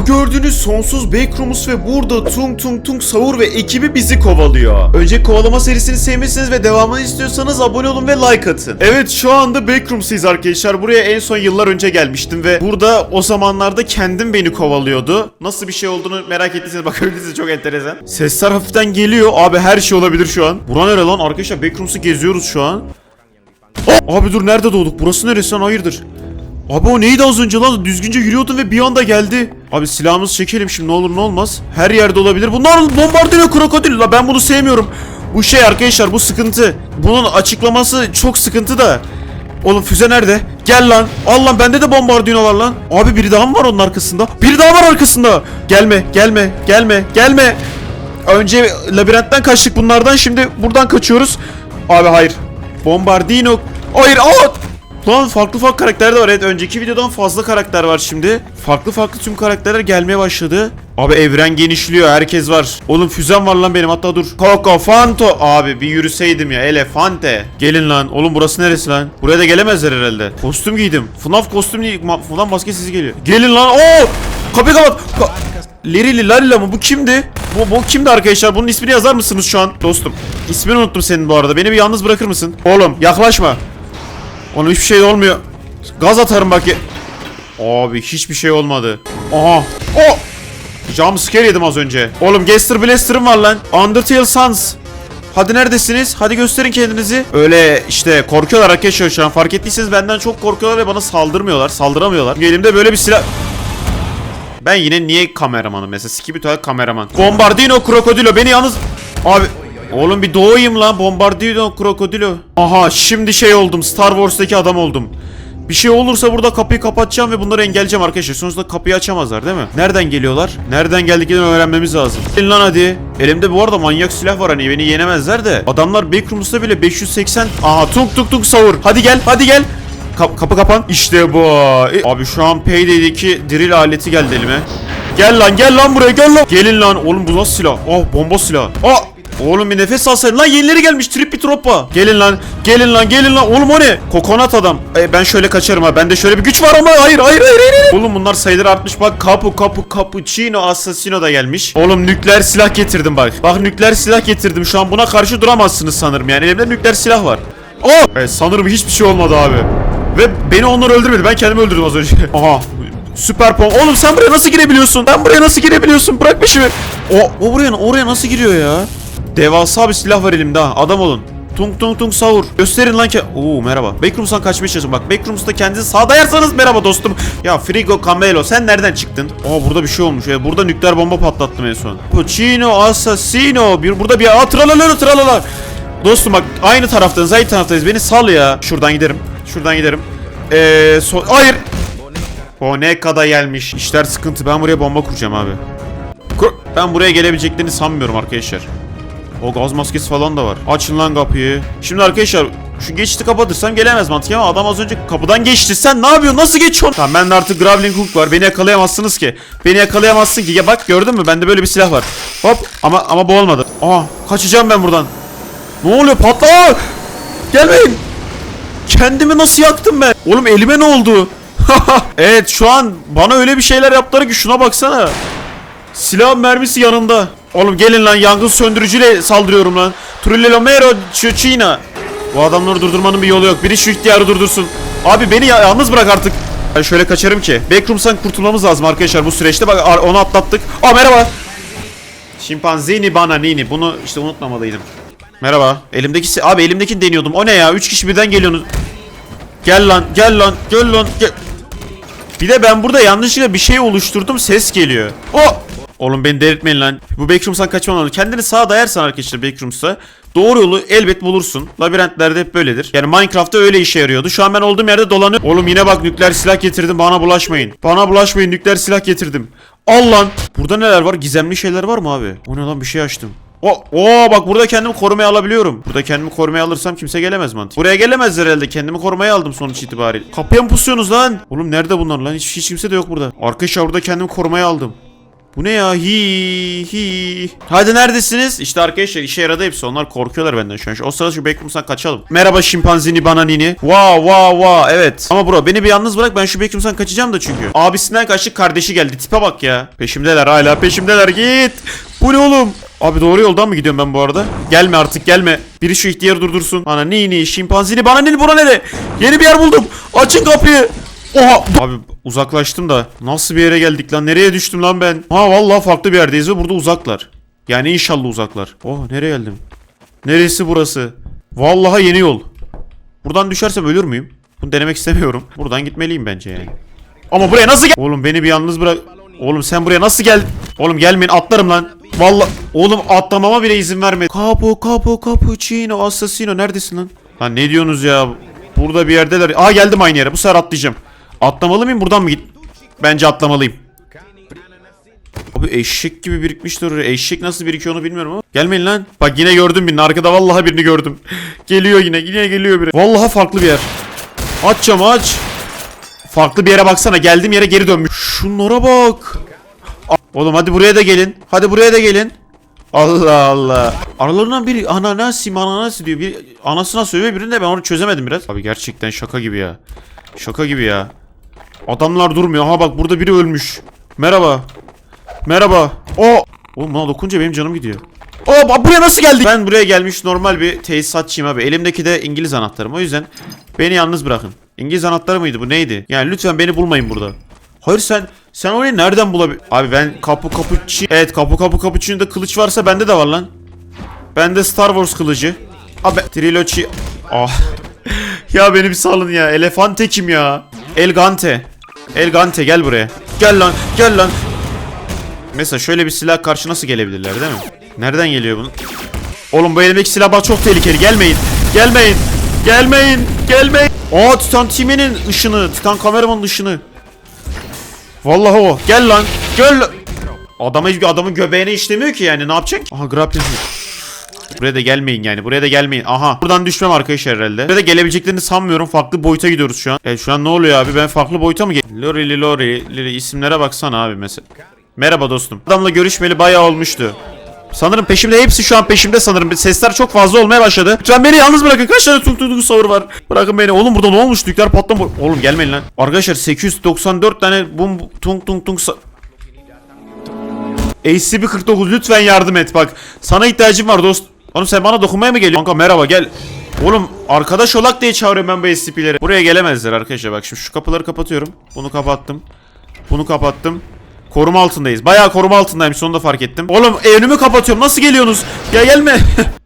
Bu gördüğünüz sonsuz Backroom's ve burada Tung Tung Tung Savur ve ekibi bizi kovalıyor. Önce kovalama serisini sevmişsiniz ve devamını istiyorsanız abone olun ve like atın. Evet şu anda Backroom's'ıyız arkadaşlar. Buraya en son yıllar önce gelmiştim ve burada o zamanlarda kendim beni kovalıyordu. Nasıl bir şey olduğunu merak ettiyseniz bakabilirsiniz çok enteresan. Sesler hafiften geliyor. Abi her şey olabilir şu an. Bura nere lan? Arkadaşlar Backroom's'u geziyoruz şu an. Abi dur nerede doğduk? Burası neresi lan? Hayırdır? Abi o neydi az önce lan? Düzgünce yürüyordun ve bir anda geldi. Abi silahımızı çekelim şimdi ne olur ne olmaz. Her yerde olabilir. Bunlar bombardino krokodil. La ben bunu sevmiyorum. Bu şey arkadaşlar bu sıkıntı. Bunun açıklaması çok sıkıntı da. Oğlum füze nerede? Gel lan. Al lan bende de bombardino var lan. Abi biri daha mı var onun arkasında? Biri daha var arkasında. Gelme gelme gelme gelme. Önce labirentten kaçtık bunlardan şimdi buradan kaçıyoruz. Abi hayır. Bombardino. Hayır aa! Lan farklı farklı karakter de var. Evet önceki videodan fazla karakter var şimdi. Farklı farklı tüm karakterler gelmeye başladı. Abi evren genişliyor. Herkes var. Oğlum füzem var lan benim hatta dur. Coco Fanto. Abi bir yürüseydim ya. Elefante. Gelin lan. Oğlum burası neresi lan? Buraya da gelemezler herhalde. Kostüm giydim. FNAF kostüm ma- FNAF maskesiz geliyor. Gelin lan. Oo! Kapıyı kapat. Ka- Lerili Lalila mı? Bu kimdi? Bu, bu kimdi arkadaşlar? Bunun ismini yazar mısınız şu an? Dostum. İsmini unuttum senin bu arada. Beni bir yalnız bırakır mısın? Oğlum yaklaşma. Onun hiçbir şey olmuyor. Gaz atarım bak. Abi hiçbir şey olmadı. Aha. O. Jumpscare yedim az önce. Oğlum Gaster Blaster'ım var lan. Undertale Suns. Hadi neredesiniz? Hadi gösterin kendinizi. Öyle işte korkuyorlar arkadaşlar şu an. Fark ettiyseniz benden çok korkuyorlar ve bana saldırmıyorlar. Saldıramıyorlar. Elimde böyle bir silah... Ben yine niye kameramanım mesela? Skibitoy kameraman. Bombardino Krokodilo beni yalnız... Abi... Oğlum bir doğayım lan. Bombardino Krokodilo. Aha şimdi şey oldum. Star Wars'taki adam oldum. Bir şey olursa burada kapıyı kapatacağım ve bunları engelleyeceğim arkadaşlar. Sonuçta kapıyı açamazlar değil mi? Nereden geliyorlar? Nereden geldiklerini öğrenmemiz lazım. Gelin lan hadi. Elimde bu arada manyak silah var hani beni yenemezler de. Adamlar Backrooms'ta bile 580... Aha tuk tuk tuk savur. Hadi gel hadi gel. Kap- kapı kapan. İşte bu. E, Abi şu an Payday'deki drill aleti geldi elime. Gel lan gel lan buraya gel lan. Gelin lan. Oğlum bu nasıl silah? Oh bomba silah. Aa Oğlum bir nefes alsaydın lan yenileri gelmiş trippi troppa. Gelin lan gelin lan gelin lan oğlum o ne? Kokonat adam. E, ben şöyle kaçarım ha bende şöyle bir güç var ama hayır hayır hayır hayır. Oğlum bunlar sayıları artmış bak kapu kapu cappuccino assassino da gelmiş. Oğlum nükleer silah getirdim bak. Bak nükleer silah getirdim şu an buna karşı duramazsınız sanırım yani elimde nükleer silah var. Oh! Evet, sanırım hiçbir şey olmadı abi. Ve beni onlar öldürmedi ben kendimi öldürdüm az önce. Aha Süper pom. Oğlum sen buraya nasıl girebiliyorsun? Ben buraya nasıl girebiliyorsun? Bırak peşimi. O, o buraya oraya nasıl giriyor ya? Devasa bir silah var elimde ha. Adam olun. Tung tung tung savur. Gösterin lan ki. Oo merhaba. Backrooms'tan kaçmaya çalışın. Bak Backrooms'ta kendinizi sağ dayarsanız merhaba dostum. Ya Frigo Camelo sen nereden çıktın? Aa burada bir şey olmuş. Ya, burada nükleer bomba patlattım en son. Puccino Assassino. Bir, burada bir... Aa tralala tralala. Dostum bak aynı taraftayız. Aynı taraftayız. Beni sal ya. Şuradan giderim. Şuradan giderim. Eee... So Hayır. O ne kadar gelmiş. İşler sıkıntı. Ben buraya bomba kuracağım abi. Kur ben buraya gelebileceklerini sanmıyorum arkadaşlar. O gaz maskesi falan da var. Açın lan kapıyı. Şimdi arkadaşlar şu geçiti kapatırsam gelemez mantık ama adam az önce kapıdan geçti. Sen ne yapıyorsun? Nasıl geçiyorsun? Tamam bende artık grappling hook var. Beni yakalayamazsınız ki. Beni yakalayamazsın ki. Ya bak gördün mü? Bende böyle bir silah var. Hop ama ama bu olmadı. Aa kaçacağım ben buradan. Ne oluyor? Patla! Gelmeyin. Kendimi nasıl yaktım ben? Oğlum elime ne oldu? evet şu an bana öyle bir şeyler yaptılar ki şuna baksana. Silah mermisi yanında. Oğlum gelin lan yangın söndürücüyle saldırıyorum lan. Trillomero Chuchina. Bu adamları durdurmanın bir yolu yok. Biri şu ihtiyarı durdursun. Abi beni ya- yalnız bırak artık. Ben şöyle kaçarım ki. Backroom'san kurtulmamız lazım arkadaşlar bu süreçte. Bak onu atlattık. Aa merhaba. Şimpanzini bananini. Bunu işte unutmamalıydım. Merhaba. Elimdeki abi elimdekini deniyordum. O ne ya? Üç kişi birden geliyorsunuz. Gel lan, gel lan, gel lan, gel. Bir de ben burada yanlışlıkla bir şey oluşturdum ses geliyor. O! Oğlum beni delirtmeyin lan. Bu Backrooms'tan kaçman lazım. Kendini sağa dayarsan arkadaşlar Backrooms'ta doğru yolu elbet bulursun. Labirentlerde hep böyledir. Yani Minecraft'ta öyle işe yarıyordu. Şu an ben olduğum yerde dolanıyorum. Oğlum yine bak nükleer silah getirdim. Bana bulaşmayın. Bana bulaşmayın. Nükleer silah getirdim. Al. Burada neler var? Gizemli şeyler var mı abi? O ne lan bir şey açtım. O, oo bak burada kendimi korumaya alabiliyorum. Burada kendimi korumaya alırsam kimse gelemez mantık. Buraya gelemezler herhalde. Kendimi korumaya aldım sonuç itibariyle. Kapıya mı pusuyorsunuz lan? Oğlum nerede bunlar lan? Hiç, hiç kimse de yok burada. Arkadaşlar burada kendimi korumaya aldım. Bu ne ya? Hi hi. Hadi neredesiniz? İşte arkadaşlar işe yaradı hepsi. Onlar korkuyorlar benden şu an. O sırada şu backroom'dan kaçalım. Merhaba şimpanzini bananini. Wow wow wow evet. Ama bro beni bir yalnız bırak ben şu backroom'dan kaçacağım da çünkü. Abisinden kaçtık kardeşi geldi. Tipe bak ya. Peşimdeler hala peşimdeler git. Bu ne oğlum? Abi doğru yoldan mı gidiyorum ben bu arada? Gelme artık gelme. Biri şu ihtiyarı durdursun. Bana nini şimpanzini bana nini bura nere? Yeni bir yer buldum. Açın kapıyı. Oha. Abi uzaklaştım da. Nasıl bir yere geldik lan? Nereye düştüm lan ben? Ha vallahi farklı bir yerdeyiz ve burada uzaklar. Yani inşallah uzaklar. Oh nereye geldim? Neresi burası? Vallahi yeni yol. Buradan düşersem ölür müyüm? Bunu denemek istemiyorum. Buradan gitmeliyim bence yani. Ama buraya nasıl gel? Oğlum beni bir yalnız bırak. Oğlum sen buraya nasıl gel? Oğlum gelmeyin atlarım lan. Vallahi oğlum atlamama bile izin vermedi. Capo capo cappuccino assassino neredesin lan? Lan ne diyorsunuz ya? Burada bir yerdeler. Aa geldim aynı yere. Bu sefer atlayacağım. Atlamalı mıyım? Buradan mı git? Bence atlamalıyım. Abi eşek gibi birikmiştir oraya. Eşek nasıl birikiyor onu bilmiyorum ama. Gelmeyin lan. Bak yine gördüm birini. Arkada vallahi birini gördüm. geliyor yine. Yine geliyor biri. Vallahi farklı bir yer. Aç camı aç. Farklı bir yere baksana. Geldiğim yere geri dönmüş. Şunlara bak. Oğlum hadi buraya da gelin. Hadi buraya da gelin. Allah Allah. Aralarından biri ananasi mananasi diyor. Bir anasına söylüyor birinde de ben onu çözemedim biraz. Abi gerçekten şaka gibi ya. Şaka gibi ya. Adamlar durmuyor. Ha bak burada biri ölmüş. Merhaba. Merhaba. O. Oğlum buna dokunca benim canım gidiyor. O bak buraya nasıl geldik? Ben buraya gelmiş normal bir tesisatçıyım abi. Elimdeki de İngiliz anahtarım. O yüzden beni yalnız bırakın. İngiliz anahtarı mıydı bu neydi? Yani lütfen beni bulmayın burada. Hayır sen sen orayı nereden bulabil... Abi ben kapı kapıçı... Evet kapı kapı kapıçında kılıç varsa bende de var lan. Bende Star Wars kılıcı. Abi trilogy... Ah. ya beni bir salın ya. Elefante kim ya? Elgante. Elgante gel buraya. Gel lan gel lan. Mesela şöyle bir silah karşı nasıl gelebilirler değil mi? Nereden geliyor bunu? Oğlum bu elimdeki silah bak çok tehlikeli. Gelmeyin. Gelmeyin. Gelmeyin. Gelmeyin. Aa Titan Time'nin ışını. Titan kameramanın ışını. Vallahi o. Gel lan. Gel. lan. Adama adamın göbeğine işlemiyor ki yani. Ne yapacaksın? Aha grappling. Buraya da gelmeyin yani. Buraya da gelmeyin. Aha. Buradan düşmem arkadaşlar herhalde. Buraya da gelebileceklerini sanmıyorum. Farklı boyuta gidiyoruz şu an. Evet şu an ne oluyor abi? Ben farklı boyuta mı gel? Lori Lori Lori isimlere baksana abi mesela. Merhaba dostum. Adamla görüşmeli bayağı olmuştu. Sanırım peşimde hepsi şu an peşimde sanırım. Sesler çok fazla olmaya başladı. Lütfen beni yalnız bırakın. Kaç tane tung tung savur var. Bırakın beni. Oğlum burada ne olmuş? Nükleer patlama. Oğlum gelmeyin lan. Arkadaşlar 894 tane bum tung tung tung sa- ACB49 lütfen yardım et bak. Sana ihtiyacım var dost. Oğlum sen bana dokunmaya mı geliyorsun? Kanka merhaba gel. Oğlum arkadaş olak diye çağırıyorum ben bu SCP'leri. Buraya gelemezler arkadaşlar bak şimdi şu kapıları kapatıyorum. Bunu kapattım. Bunu kapattım. Koruma altındayız. Bayağı koruma altındayım sonunda fark ettim. Oğlum önümü kapatıyorum. Nasıl geliyorsunuz? Ya gelme.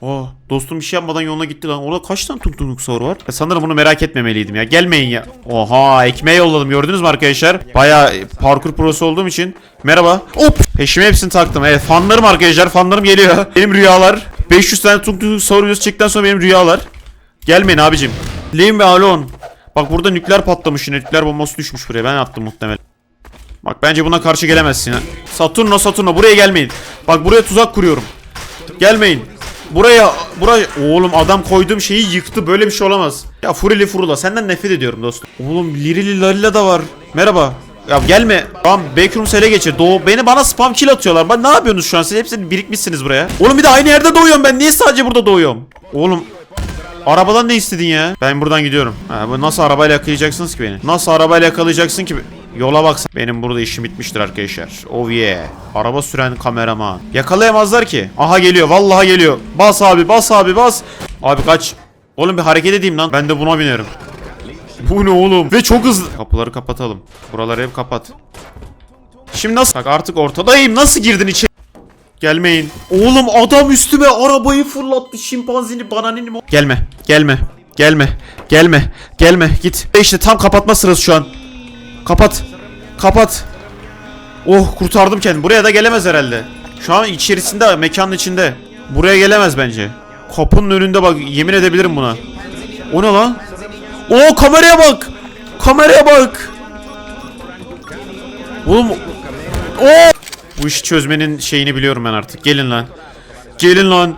Oh, dostum bir şey yapmadan yoluna gitti lan. Orada kaç tane tung tung sahur var? E, sanırım bunu merak etmemeliydim ya. Gelmeyin ya. Oha ekmeği yolladım gördünüz mü arkadaşlar? Bayağı e, parkur prosu olduğum için. Merhaba. Hop. Peşime hepsini taktım. Evet fanlarım arkadaşlar. Fanlarım geliyor. Benim rüyalar. 500 tane tung tung sahur videosu çektikten sonra benim rüyalar. Gelmeyin abicim. Leave me alone. Bak burada nükleer patlamış yine. Nükleer bombası düşmüş buraya. Ben attım muhtemelen. Bak bence buna karşı gelemezsin ha. Saturno Saturno buraya gelmeyin. Bak buraya tuzak kuruyorum. Gelmeyin. Buraya buraya oğlum adam koyduğum şeyi yıktı. Böyle bir şey olamaz. Ya Furili Furula senden nefret ediyorum dostum. Oğlum Lirili Lalila da var. Merhaba. Ya gelme. Tamam Backrooms ele geçir. Doğu beni bana spam kill atıyorlar. Ben ne yapıyorsunuz şu an? Siz hepsini birikmişsiniz buraya. Oğlum bir de aynı yerde doğuyorum ben. Niye sadece burada doğuyorum? Oğlum Arabadan ne istedin ya? Ben buradan gidiyorum. Ha, bu nasıl arabayla yakalayacaksınız ki beni? Nasıl arabayla yakalayacaksın ki? Yola baksan. Benim burada işim bitmiştir arkadaşlar. Oh yeah. Araba süren kameraman. Yakalayamazlar ki. Aha geliyor. Vallahi geliyor. Bas abi bas abi bas. Abi kaç. Oğlum bir hareket edeyim lan. Ben de buna binerim. Bu ne oğlum? Ve çok hızlı. Kapıları kapatalım. Buraları hep kapat. Şimdi nasıl? Bak artık ortadayım. Nasıl girdin içeri? Gelmeyin. Oğlum adam üstüme arabayı fırlattı. Şimpanzini bananini? Gelme. Gelme. Gelme. Gelme. Gelme. Git. İşte tam kapatma sırası şu an. Kapat. Kapat. Oh kurtardım kendimi. Buraya da gelemez herhalde. Şu an içerisinde mekanın içinde. Buraya gelemez bence. Kapının önünde bak yemin edebilirim buna. O ne lan? Oo kameraya bak. Kameraya bak. Oğlum Oo! Bu işi çözmenin şeyini biliyorum ben artık. Gelin lan. Gelin lan.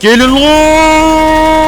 Gelin lan.